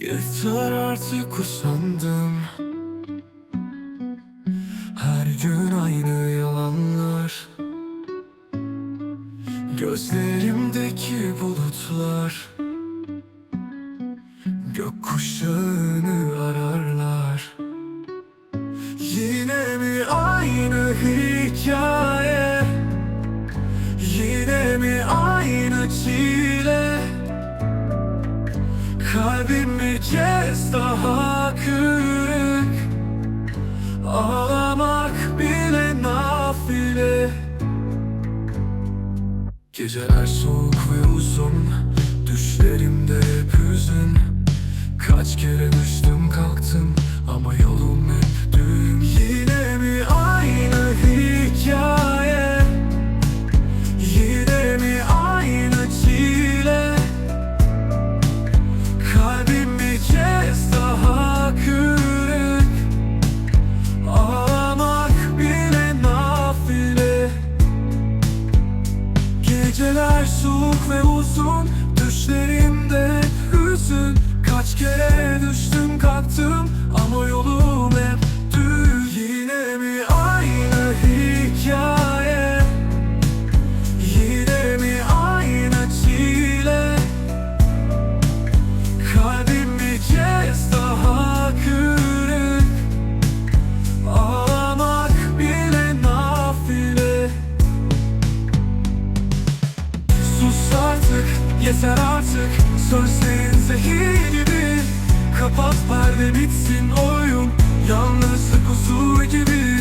Yeter artık usandım. Her gün aynı yalanlar. Gözlerimdeki bulutlar. Gökkuşağını ararlar. Yine mi aynı hikaye? Yine mi aynı çile Kalbim bir kez daha kırık Ağlamak bile nafile. Geceler soğuk ve uzun Düşlerimde hep hüzün. Kaç kere düştüm kalktım Geceler soğuk ve uzun. Düşlerimde hüzün. Kaç kere Sus artık, yeter artık. Sözlerin zehir gibi. Kapat perde bitsin oyun. Yalnızlık huzur gibi.